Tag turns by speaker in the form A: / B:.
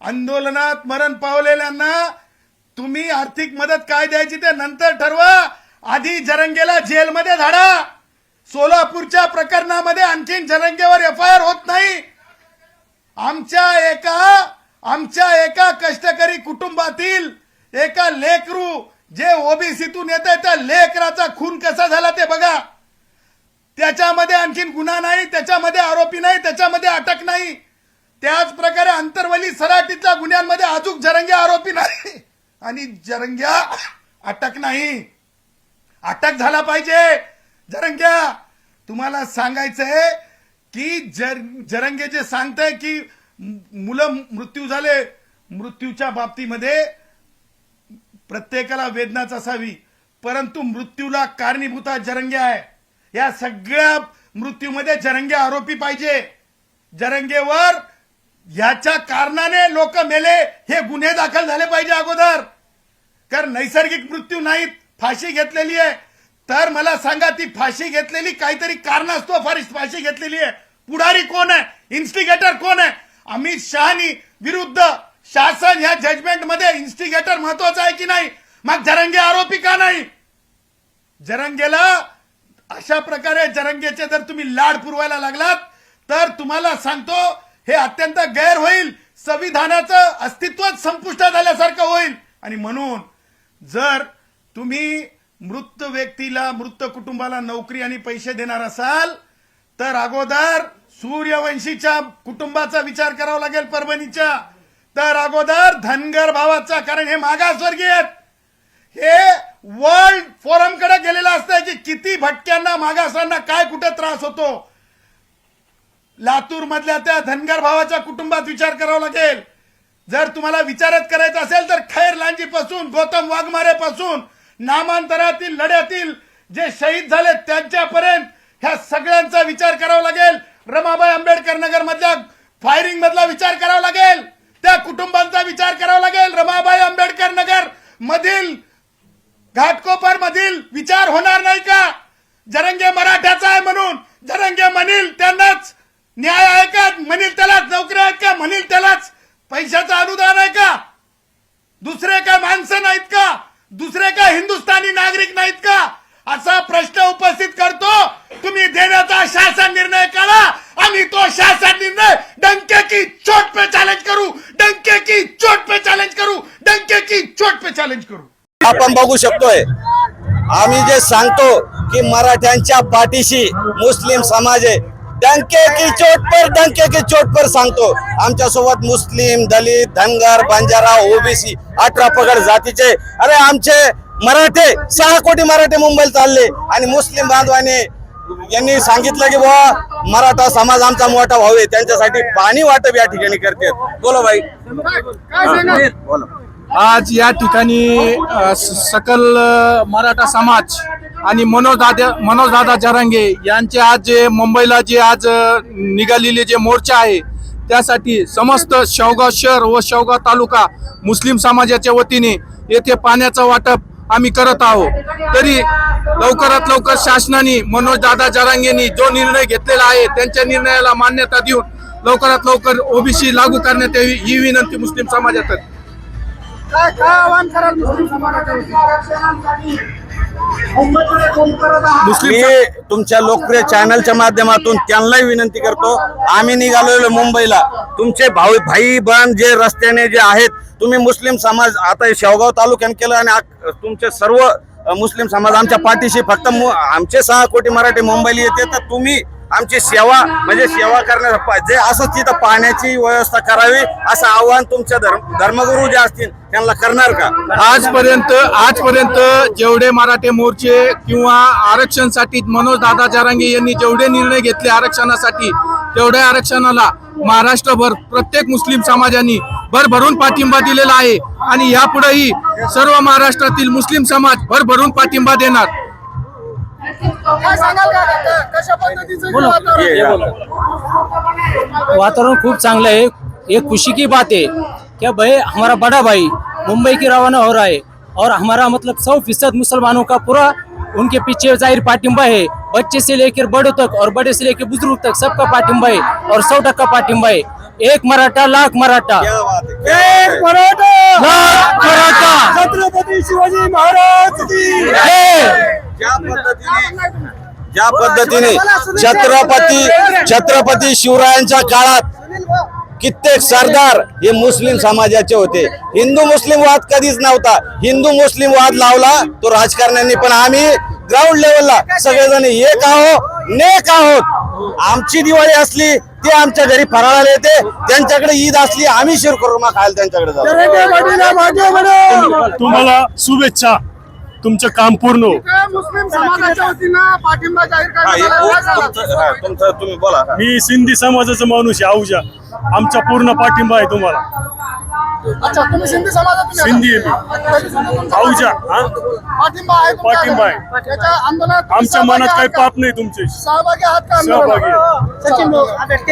A: आंदोलनात मरण पावलेल्यांना तुम्ही आर्थिक मदत काय द्यायची ते नंतर ठरवा. आधी जरंगेला जेलमध्ये धाडा. सोलापूरच्या प्रकरणामध्ये आणखीन जरंगेवर एफ आय आर होत नाही. आमच्या एका आमच्या एका कष्टकरी कुटुंबातील एका लेकरू जे ओबीसीतून येत त्या लेकराचा खून कसा झाला ते बघा. त्याच्यामध्ये आणखीन गुन्हा नाही त्याच्यामध्ये आरोपी नाही त्याच्यामध्ये अटक नाही. त्याच प्रकारे अंतरवली सराटीच्या गुन्ह्यांमध्ये अजून जरंग्या आरोपी नाही. आणि जरंग्या अटक नाही. अटक झाला पाहिजे. जरंग्या तुम्हाला सांगायचंय की जर जरंगे जे सांगताय की मुलं मृत्यू झाले मृत्यूच्या बाबतीमध्ये प्रत्येकाला वेदनाच असावी परंतु मृत्यूला कारणीभूत जरंग्या आहे. या सगळ्या मृत्यूमध्ये जरंगे आरोपी पाहिजे. जरंगेवर याच्या कारणाने लोक मेले हे गुन्हे दाखल झाले पाहिजे अगोदर. कारण नैसर्गिक मृत्यू नाहीत फाशी घेतलेली आहे. तर मला सांगा ती फाशी घेतलेली काहीतरी कारण असतो फारी फाशी घेतलेली आहे. पुढारी कोण आहे? इन्स्टिगेटर कोण आहे? अमित शहानी विरुद्ध शासन ह्या जजमेंटमध्ये इन्स्टिगेटर महत्त्वाचा आहे की नाही? मग जरंगे आरोपी का नाही? जरंगेला अशा प्रकारे जरंगेचे जर तुम्ही लाड पुरवायला लागलात तर तुम्हाला सांगतो हे अत्यंत गैर होईल. संविधानाचं अस्तित्वच संपुष्टात आल्यासारखं होईल. आणि म्हणून जर तुम्ही मृत व्यक्तीला मृत कुटुंबाला नोकरी आणि पैसे देणार असाल तर अगोदर सूर्यवंशीच्या कुटुंबाचा विचार करावा लागेल परभणीच्या. तर अगोदर धनगर भावाचा कारण हे मागासवर्गीय आहेत. हे वर्ल्ड फोरमकडे गेलेलं असतं की किती भटक्यांना मागासांना काय कुठे त्रास होतो. लातूर मधल्या त्या धनगर भावाच्या कुटुंबात विचार करावा लागेल. जर तुम्हाला विचारच करायचा असेल तर खैर लांजी पासून गौतम वाघमारे पासून नामांतरातील लढ्यातील जे शहीद झाले त्यांच्यापर्यंत ह्या सगळ्यांचा विचार करावा लागेल. रमाबाई आंबेडकर नगर मधल्या फायरिंग मधला विचार करावा लागेल. त्या कुटुंबांचा विचार करावा लागेल. रमाबाई आंबेडकर नगर मधील घाटकोपर मधील विचार होणार नाही का? जरंगे मराठ्याचा आहे म्हणून. जरंगे म्हणील त्यांनाच न्याय आहे का? म्हणील त्यालाच नोकरी आहेत का? म्हणील त्यालाच. पैशाचं अनुदान आहे का? दुसरे काय माणसं नाहीत का? दुसरे काय हिंदुस्थानी नागरिक नाहीत का? असा प्रश्न उपस्थित करतो. तुम्ही देण्याचा शासन निर्णय करा आणि तो शासन निर्णय डंके की चोट पे चॅलेंज करू. डंके की चोट पे चॅलेंज करू. डंके की चोट पे चॅलेंज करू.
B: आपण बघू शकतोय. आम्ही जे सांगतो की मराठ्यांच्या पाठीशी मुस्लिम समाज आहे. डंके की चोट पर डंके की चोट पर सांगतो. आमच्यासोबत मुस्लिम दलित धनगर बंजारा ओबीसी अठरा पगड जातीचे. अरे आमचे मराठे सहा कोटी मराठे मुंबईला चालले. आणि मुस्लिम बांधवाने यांनी सांगितलं की बुवा मराठा समाज आमचा मोठा भाऊ आहे. त्यांच्यासाठी पाणी वाटप या ठिकाणी करते बोला भाई. बोला.
C: आज या ठिकाणी सकल मराठा समाज आणि मनोजदादा मनोजदादा जरांगे यांचे आज जे मुंबईला जे आज निघालेले जे मोर्चा आहे त्यासाठी समस्त शेवगाव शहर व शेवगाव तालुका मुस्लिम समाजाच्या वतीने येथे पाण्याचं वाटप आम्ही करत आहोत. तरी लवकरात लवकर शासनाने मनोजदादा जरांगेंनी जो निर्णय घेतलेला आहे त्यांच्या निर्णयाला मान्यता देऊन लवकरात लवकर ओबीसी लागू करण्यात यावी ही विनंती मुस्लिम समाजात मुस्लिम
B: मी तुमच्या लोकप्रिय चॅनलच्या माध्यमातून त्यांनाही विनंती करतो आम्ही निघालेलो मुंबईला. तुमचे भाऊ भाई बहन जे रस्त्याने जे आहेत तुम्ही मुस्लिम समाज आता हे शेवगाव तालुक्याने केलं आणि आ- तुमचे सर्व अ, मुस्लिम समाज आमच्या पाठीशी फक्त मु- आमचे सहा कोटी मराठी मुंबईला येते तर तुम्ही आमची सेवा म्हणजे सेवा करण्याचा जे असं तिथं पाण्याची व्यवस्था करावी असं आव्हान तुमच्या धर्म धर्मगुरू जे असतील त्यांना करणार का?
C: आजपर्यंत आजपर्यंत जेवढे मराठे मोर्चे किंवा आरक्षणसाठी मनोज दादा जारांगे यांनी जेवढे निर्णय घेतले आरक्षणासाठी तेवढ्या आरक्षणाला महाराष्ट्रभर प्रत्येक मुस्लिम समाजाने भरभरून पाठिंबा दिलेला आहे. आणि यापुढेही सर्व महाराष्ट्रातील मुस्लिम समाज भरभरून पाठिंबा देणार.
D: काय सांगाल का कशा पद्धतीचं
B: ये,
D: वातावरण
E: खूप चांगलं है ये खुशी की बात है क्या भाई हमारा बड़ा भाई मुंबई की रवाना हो रहा है और हमारा मतलब सौ फ़ीसद मुसलमानों का पूरा उनके पीछे ज़ाहिर पाटिम्बा है। बच्चे से लेकर बड़े तक और बड़े से लेकर बुज़ुर्ग तक सबका पाटिम्बा है और सौ टक्का पाटिम्बा है। एक मराठा लाख मराठा।
B: है, है.
D: मराठा।
E: लाख मराठा।
D: छत्रपती शिवाजी महाराज की
B: ज्या। पद्धतीने ज्या पद्धतीने छत्रपती छत्रपती शिवरायांच्या काळात कित्येक सरदार हे मुस्लिम समाजाचे होते. हिंदू मुस्लिम वाद कधीच नव्हता. हिंदू मुस्लिम वाद लावला तो राजकारण्यांनी पण आम्ही ग्राउंड लेवलला सगळेजण एक आहो नेक आहोत. आमची दिवाळी असली ते आमच्या घरी फराळाला येते. त्यांच्याकडे ईद असली आम्ही शिरखुर्मा खायला त्यांच्याकडे जातो.
F: तुम्हाला शुभेच्छा. तुमचं काम पूर्ण हो.
D: मुस्लिम समाजाच्या वतीनं पाठिंबा जाहीर करण्यात आला
B: ओ-
D: आहे. काय
B: तुमचं तुमचं तुम्ही बोला.
F: मी सिंधी समाजाचा माणूस आहे आहुजा आमचा पूर्ण पाठिंबा आहे तुम्हाला
D: सांगा? अच्छा तुम्ही सिंधी समाजातून येता?
F: सिंधी आहे
D: तुमचा
F: आहुजा हा
D: पाठिंबा आहे
F: पाठिंबा
D: आंदोलनात
F: आमच्या
D: सहभागी
F: मनात काही
D: आहात का?
F: पाप नाही तुमचे
D: सहभागी आहात का
F: सहभागी आहे.
D: आंदोलनात? सचिन भाऊ